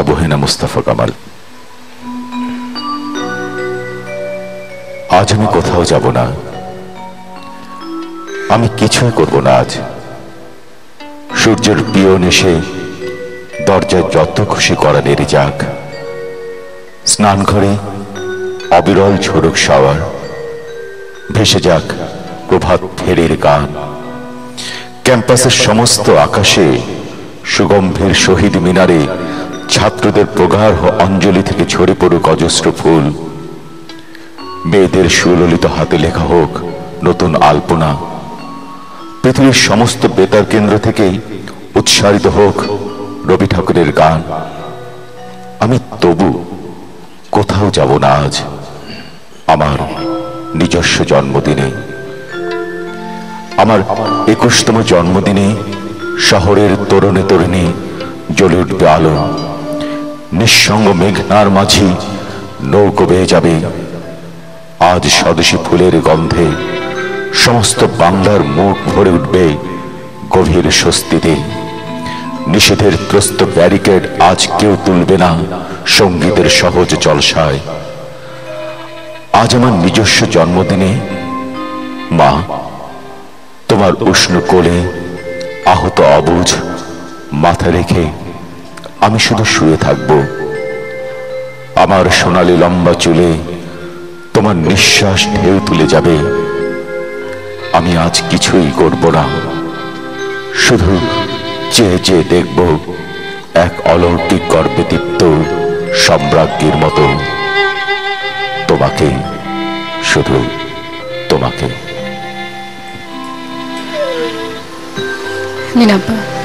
আবু হেনা মুস্তাফা কামাল আজ আমি কোথাও যাব না। আমি কিছুই করব না আজ। সূর্যের পিয়ন এসে দরজায় যত খুশি করা নেড়ে যাক। স্নান ঘরে অবিরল ঝোড়ক শাওয়ার। ভেসে যাক প্রভাত ফেরির গান। ক্যাম্পাসের সমস্ত আকাশে সুগম্ভীর শহীদ মিনারে ছাত্রদের প্রগাঢ় অঞ্জলি থেকে ঝরে পড়ুক অজস্র ফুল। মেয়েদের সুললিত হাতে লেখা হোক নতুন আলপনা। পৃথিবীর সমস্ত বেতার কেন্দ্র থেকেই উৎসারিত হোক রবি ঠাকুরের গান। আমি তবু কোথাও যাব না আজ, আমার নিজস্ব জন্মদিনে। আমার একুশতম জন্মদিনে শহরের তরুণে তরুণী জ্বলে উঠবে আলো। নিঃসঙ্গ মেঘনার মাঝি নৌকো বেয়ে যাবে। আজ স্বদেশী ফুলের গন্ধে সমস্ত বাংলার মুখ ভরে উঠবে গভীর স্বস্তিতে। নিষেধের ত্রস্ত ব্যারিকেড আজ কেউ তুলবে না সঙ্গীতের সহজ জলসায়। আজ আমার নিজস্ব জন্মদিনে, মা, তোমার উষ্ণ কোলে আহত অবুঝ মাথা রেখে আমি শুধু শুয়ে থাকব। আমার সোনালি লম্বা চুলে তোমার নিঃশ্বাস ঢেউ তুলে যাবে। আমি আজ কিছুই করব না। শুধু চেয়ে চেয়ে দেখব এক অলৌকিক গর্বে দীপ্ত সম্রাজ্ঞীর মতো। তোমাকে, শুধু তোমাকে। নিন আব্বা